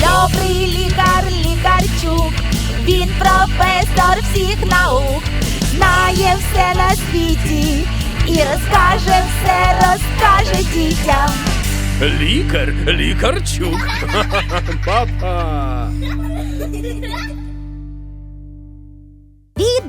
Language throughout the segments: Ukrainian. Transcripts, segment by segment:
Добрий лікар, лікарчук, він професор всіх наук, знає все на світі і розкаже все, розкаже дітям. Лікар, лікарчук. Папа.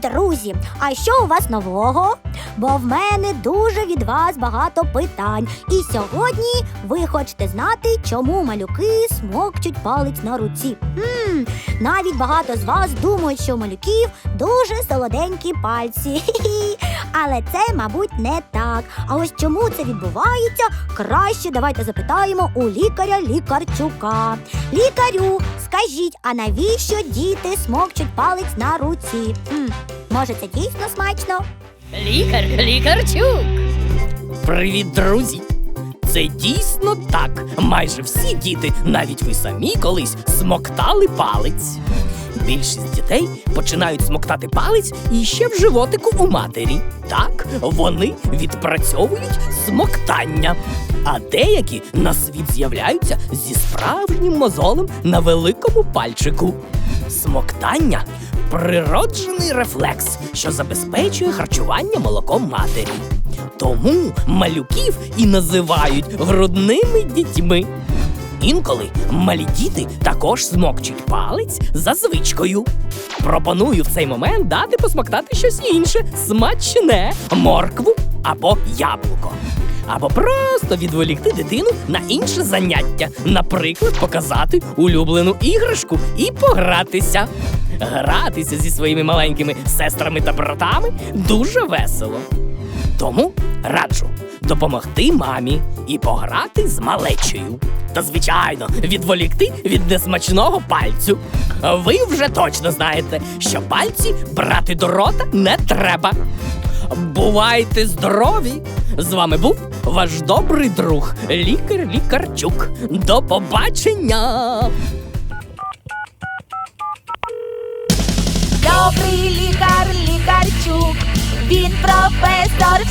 Друзі! А що у вас нового? Бо в мене дуже від вас багато питань. І сьогодні ви хочете знати, чому малюки смокчуть палець на руці. Хм, навіть багато з вас думають, що у малюків дуже солоденькі пальці. Хі-хі. Але це, мабуть, не так. А ось чому це відбувається, краще давайте запитаємо у лікаря лікарчука. Лікарю, скажіть, а навіщо діти смокчуть палець на руці? Хм, може, це дійсно смачно? Лікар, лікарчук. Привіт, друзі! Це дійсно так. Майже всі діти, навіть ви самі колись смоктали палець. Більшість дітей починають смоктати палець і ще в животику у матері. Так, вони відпрацьовують смоктання. А деякі на світ з'являються зі справжнім мозолем на великому пальчику. Смоктання природжений рефлекс, що забезпечує харчування молоком матері. Тому малюків і називають грудними дітьми. Інколи малі діти також смокчуть палець за звичкою. Пропоную в цей момент дати посмоктати щось інше, смачне, моркву або яблуко. Або просто відволікти дитину на інше заняття, наприклад, показати улюблену іграшку і погратися. Гратися зі своїми маленькими сестрами та братами дуже весело. Тому раджу допомогти мамі і пограти з малечею. Та, звичайно, відволікти від несмачного пальцю. Ви вже точно знаєте, що пальці брати до рота не треба. Бувайте здорові! З вами був ваш добрий друг, лікар Лікарчук. До побачення! Добрий лікар, лікарчук, він професор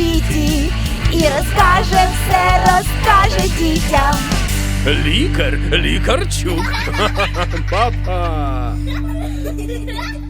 світі і розкаже все, розкаже дітям. Лікар, лікарчук. Папа.